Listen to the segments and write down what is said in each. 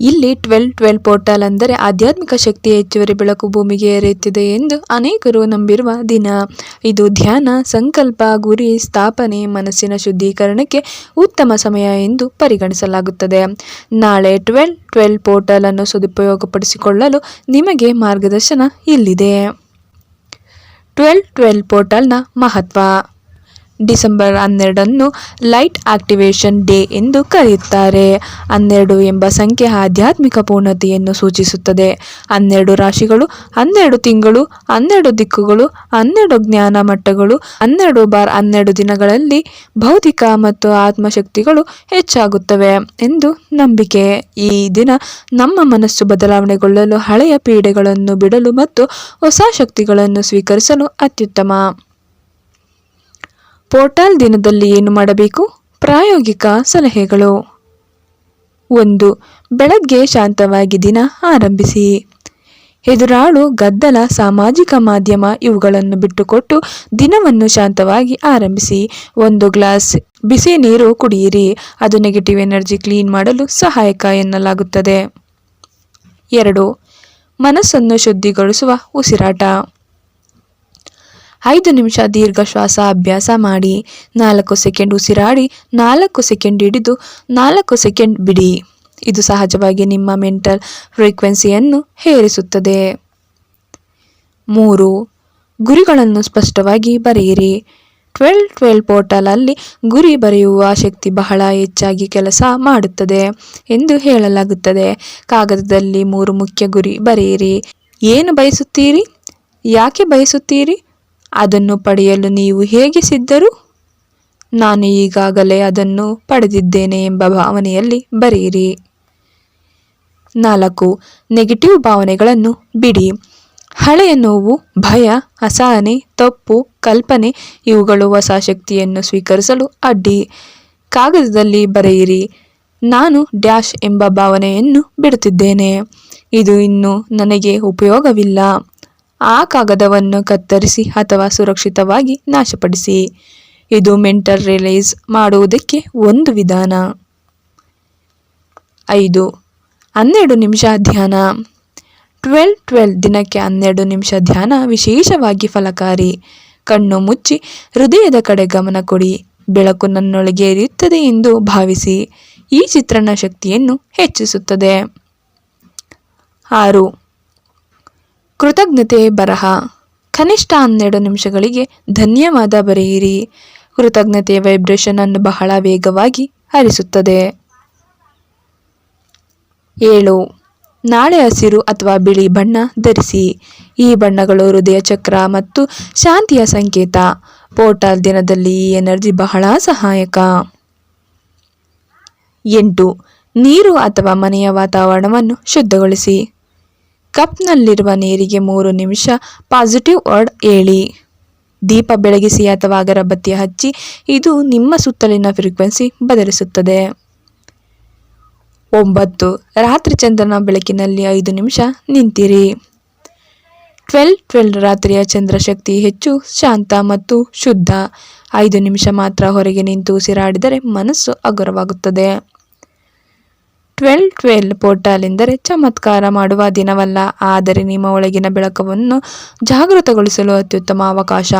ಇಲ್ಲಿ twelve twelve portal ಅಂದರೆ ಆಧ್ಯಾತ್ಮಿಕ ಶಕ್ತಿ ಹೆಚ್ಚುವರಿ ಬೆಳಕು ಭೂಮಿಗೆ ಏರಿಯುತ್ತಿದೆ ಎಂದು ಅನೇಕರು ನಂಬಿರುವ ದಿನ. ಇದು ಧ್ಯಾನ, ಸಂಕಲ್ಪ, ಗುರಿ, ಸ್ಥಾಪನೆ, ಮನಸ್ಸಿನ ಶುದ್ಧೀಕರಣಕ್ಕೆ ಉತ್ತಮ ಸಮಯ ಎಂದು ಪರಿಗಣಿಸಲಾಗುತ್ತದೆ. ನಾಳೆ ಟ್ವೆಲ್ ಟ್ವೆಲ್ ಪೋರ್ಟಲ್ ಅನ್ನು ಸದುಪಯೋಗಪಡಿಸಿಕೊಳ್ಳಲು ನಿಮಗೆ ಮಾರ್ಗದರ್ಶನ ಇಲ್ಲಿದೆ. ಟ್ವೆಲ್ ಟ್ವೆಲ್ ಪೋರ್ಟಲ್ನ ಮಹತ್ವ. ಡಿಸೆಂಬರ್ ಹನ್ನೆರಡನ್ನು ಲೈಟ್ ಆಕ್ಟಿವೇಶನ್ ಡೇ ಎಂದು ಕರೆಯುತ್ತಾರೆ. ಹನ್ನೆರಡು ಎಂಬ ಸಂಖ್ಯೆ ಆಧ್ಯಾತ್ಮಿಕ ಪೂರ್ಣತೆಯನ್ನು ಸೂಚಿಸುತ್ತದೆ. ಹನ್ನೆರಡು ರಾಶಿಗಳು, ಹನ್ನೆರಡು ತಿಂಗಳು, ಹನ್ನೆರಡು ದಿಕ್ಕುಗಳು, ಹನ್ನೆರಡು ಜ್ಞಾನ ಮಟ್ಟಗಳು, ಹನ್ನೆರಡು ಬಾರ್ ಹನ್ನೆರಡು ದಿನಗಳಲ್ಲಿ ಭೌತಿಕ ಮತ್ತು ಆತ್ಮಶಕ್ತಿಗಳು ಹೆಚ್ಚಾಗುತ್ತವೆ ಎಂದು ನಂಬಿಕೆ. ಈ ದಿನ ನಮ್ಮ ಮನಸ್ಸು ಬದಲಾವಣೆಗೊಳ್ಳಲು ಹಳೆಯ ಪೀಡೆಗಳನ್ನು ಬಿಡಲು ಮತ್ತು ಹೊಸ ಶಕ್ತಿಗಳನ್ನು ಸ್ವೀಕರಿಸಲು ಅತ್ಯುತ್ತಮ. ಪೋರ್ಟಲ್ ದಿನದಲ್ಲಿ ಏನು ಮಾಡಬೇಕು? ಪ್ರಾಯೋಗಿಕ ಸಲಹೆಗಳು. ಒಂದು, ಬೆಳಗ್ಗೆ ಶಾಂತವಾಗಿ ದಿನ ಆರಂಭಿಸಿ. ಎದುರಾಳು ಗದ್ದಲ, ಸಾಮಾಜಿಕ ಮಾಧ್ಯಮ ಇವುಗಳನ್ನು ಬಿಟ್ಟುಕೊಟ್ಟು ದಿನವನ್ನು ಶಾಂತವಾಗಿ ಆರಂಭಿಸಿ. ಒಂದು ಗ್ಲಾಸ್ ಬಿಸಿ ನೀರು ಕುಡಿಯಿರಿ. ಅದು ನೆಗೆಟಿವ್ ಎನರ್ಜಿ ಕ್ಲೀನ್ ಮಾಡಲು ಸಹಾಯಕ ಎನ್ನಲಾಗುತ್ತದೆ. ಎರಡು, ಮನಸ್ಸನ್ನು ಶುದ್ಧಿಗೊಳಿಸುವ ಉಸಿರಾಟ. ಐದು ನಿಮಿಷ ದೀರ್ಘ ಶ್ವಾಸ ಅಭ್ಯಾಸ ಮಾಡಿ, ನಾಲ್ಕು ಸೆಕೆಂಡ್ ಉಸಿರಾಡಿ, ನಾಲ್ಕು ಸೆಕೆಂಡ್ ಹಿಡಿದು, ನಾಲ್ಕು ಸೆಕೆಂಡ್ ಬಿಡಿ. ಇದು ಸಹಜವಾಗಿ ನಿಮ್ಮ ಮೆಂಟಲ್ ಫ್ರೀಕ್ವೆನ್ಸಿಯನ್ನು ಹೇರಿಸುತ್ತದೆ. ಮೂರು, ಗುರಿಗಳನ್ನು ಸ್ಪಷ್ಟವಾಗಿ ಬರೆಯಿರಿ. ಟ್ವೆಲ್ ಟ್ವೆಲ್ ಪೋರ್ಟಲ್ ಅಲ್ಲಿ ಗುರಿ ಬರೆಯುವ ಶಕ್ತಿ ಬಹಳ ಹೆಚ್ಚಾಗಿ ಕೆಲಸ ಮಾಡುತ್ತದೆ ಎಂದು ಹೇಳಲಾಗುತ್ತದೆ. ಕಾಗದದಲ್ಲಿ ಮೂರು ಮುಖ್ಯ ಗುರಿ ಬರೆಯಿರಿ. ಏನು ಬಯಸುತ್ತೀರಿ? ಯಾಕೆ ಬಯಸುತ್ತೀರಿ? ಅದನ್ನು ಪಡೆಯಲು ನೀವು ಹೇಗೆ ಸಿದ್ಧರು? ನಾನು ಈಗಾಗಲೇ ಅದನ್ನು ಪಡೆದಿದ್ದೇನೆ ಎಂಬ ಭಾವನೆಯಲ್ಲಿ ಬರೆಯಿರಿ. ನಾಲ್ಕು, ನೆಗೆಟಿವ್ ಭಾವನೆಗಳನ್ನು ಬಿಡಿ. ಹಳೆಯ ನೋವು, ಭಯ, ಅಸಹನೆ, ತಪ್ಪು, ಕಲ್ಪನೆ, ಇವುಗಳು ಹೊಸ ಶಕ್ತಿಯನ್ನು ಸ್ವೀಕರಿಸಲು ಅಡ್ಡಿ. ಕಾಗದದಲ್ಲಿ ಬರೆಯಿರಿ, ನಾನು ಡ್ಯಾಶ್ ಎಂಬ ಭಾವನೆಯನ್ನು ಬಿಡುತ್ತಿದ್ದೇನೆ. ಇದು ಇನ್ನು ನನಗೆ ಉಪಯೋಗವಿಲ್ಲ. ಆ ಕಾಗದವನ್ನು ಕತ್ತರಿಸಿ ಅಥವಾ ಸುರಕ್ಷಿತವಾಗಿ ನಾಶಪಡಿಸಿ. ಇದು ಮೆಂಟಲ್ ರಿಲೈಸ್ ಮಾಡುವುದಕ್ಕೆ ಒಂದು ವಿಧಾನ. ಐದು, ಹನ್ನೆರಡು ನಿಮಿಷ ಧ್ಯಾನ. ಟ್ವೆಲ್ ಟ್ವೆಲ್ ದಿನಕ್ಕೆ ಹನ್ನೆರಡು ನಿಮಿಷ ಧ್ಯಾನ ವಿಶೇಷವಾಗಿ ಫಲಕಾರಿ. ಕಣ್ಣು ಮುಚ್ಚಿ ಹೃದಯದ ಕಡೆ ಗಮನ ಕೊಡಿ. ಬೆಳಕು ನನ್ನೊಳಗೆ ಇರುತ್ತದೆ ಎಂದು ಭಾವಿಸಿ. ಈ ಚಿತ್ರಣ ಶಕ್ತಿಯನ್ನು ಹೆಚ್ಚಿಸುತ್ತದೆ. ಆರು ಕೃತಜ್ಞತೆ ಬರಹ. ಕನಿಷ್ಠ ಹನ್ನೆರಡು ನಿಮಿಷಗಳಿಗೆ ಧನ್ಯವಾದ ಬರೆಯಿರಿ. ಕೃತಜ್ಞತೆಯ ವೈಬ್ರೇಷನ್ ಅನ್ನು ಬಹಳ ವೇಗವಾಗಿ ಹರಿಸುತ್ತದೆ. ಏಳು. ನಾಳೆ ಹಸಿರು ಅಥವಾ ಬಿಳಿ ಬಣ್ಣ ಧರಿಸಿ. ಈ ಬಣ್ಣಗಳು ಹೃದಯ ಚಕ್ರ ಮತ್ತು ಶಾಂತಿಯ ಸಂಕೇತ. ಪೋರ್ಟಲ್ ದಿನದಲ್ಲಿ ಈ ಎನರ್ಜಿ ಬಹಳ ಸಹಾಯಕ. ಎಂಟು. ನೀರು ಅಥವಾ ಮನೆಯ ವಾತಾವರಣವನ್ನು ಶುದ್ಧಗೊಳಿಸಿ. ಕಪ್ನಲ್ಲಿರುವ ನೀರಿಗೆ ಮೂರು ನಿಮಿಷ. ಪಾಸಿಟಿವ್ ವರ್ಡ್ ಹೇಳಿ. ದೀಪ ಬೆಳಗಿಸಿ ಅಥವಾ ಅಗರಬತ್ತಿ ಹಚ್ಚಿ, ಇದು ನಿಮ್ಮ ಸುತ್ತಲಿನ ಫ್ರೀಕ್ವೆನ್ಸಿ ಬದಲಿಸುತ್ತದೆ. ಒಂಬತ್ತು. ರಾತ್ರಿ ಚಂದ್ರನ ಬೆಳಕಿನಲ್ಲಿ ಐದು ನಿಮಿಷ ನಿಂತಿರಿ. ಟ್ವೆಲ್ ಟ್ವೆಲ್ ರಾತ್ರಿಯ ಚಂದ್ರಶಕ್ತಿ ಹೆಚ್ಚು, ಶಾಂತ ಮತ್ತು ಶುದ್ಧ. ಐದು ನಿಮಿಷ ಮಾತ್ರ ಹೊರಗೆ ನಿಂತು ಉಸಿರಾಡಿದರೆ ಮನಸ್ಸು ಹಗುರವಾಗುತ್ತದೆ. ಟ್ವೆಲ್ ಟ್ವೆಲ್ ಪೋರ್ಟಲ್ ಎಂದರೆ ಚಮತ್ಕಾರ ಮಾಡುವ ದಿನವಲ್ಲ. ಆದರೆ ನಿಮ್ಮ ಒಳಗಿನ ಬೆಳಕವನ್ನು ಜಾಗೃತಗೊಳಿಸಲು ಅತ್ಯುತ್ತಮ ಅವಕಾಶ.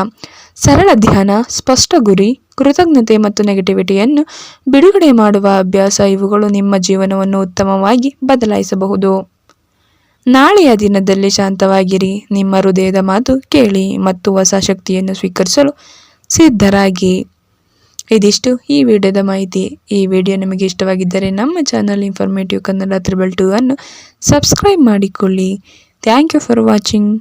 ಸರಳ ಧ್ಯಾನ, ಸ್ಪಷ್ಟ ಗುರಿ, ಕೃತಜ್ಞತೆ ಮತ್ತು ನೆಗೆಟಿವಿಟಿಯನ್ನು ಬಿಡುಗಡೆ ಮಾಡುವ ಅಭ್ಯಾಸ, ಇವುಗಳು ನಿಮ್ಮ ಜೀವನವನ್ನು ಉತ್ತಮವಾಗಿ ಬದಲಾಯಿಸಬಹುದು. ನಾಳೆಯ ದಿನದಲ್ಲಿ ಶಾಂತವಾಗಿರಿ. ನಿಮ್ಮ ಹೃದಯದ ಮಾತು ಕೇಳಿ ಮತ್ತು ಹೊಸ ಶಕ್ತಿಯನ್ನು ಸ್ವೀಕರಿಸಲು ಸಿದ್ಧರಾಗಿ. ಇದಿಷ್ಟು ಈ ವಿಡಿಯೋದ ಮಾಹಿತಿ. ಈ ವಿಡಿಯೋ ನಿಮಗೆ ಇಷ್ಟವಾಗಿದ್ದರೆ ನಮ್ಮ channel informative Kannada triple two ಅನ್ನು ಸಬ್ಸ್ಕ್ರೈಬ್ ಮಾಡಿಕೊಳ್ಳಿ. Thank you for watching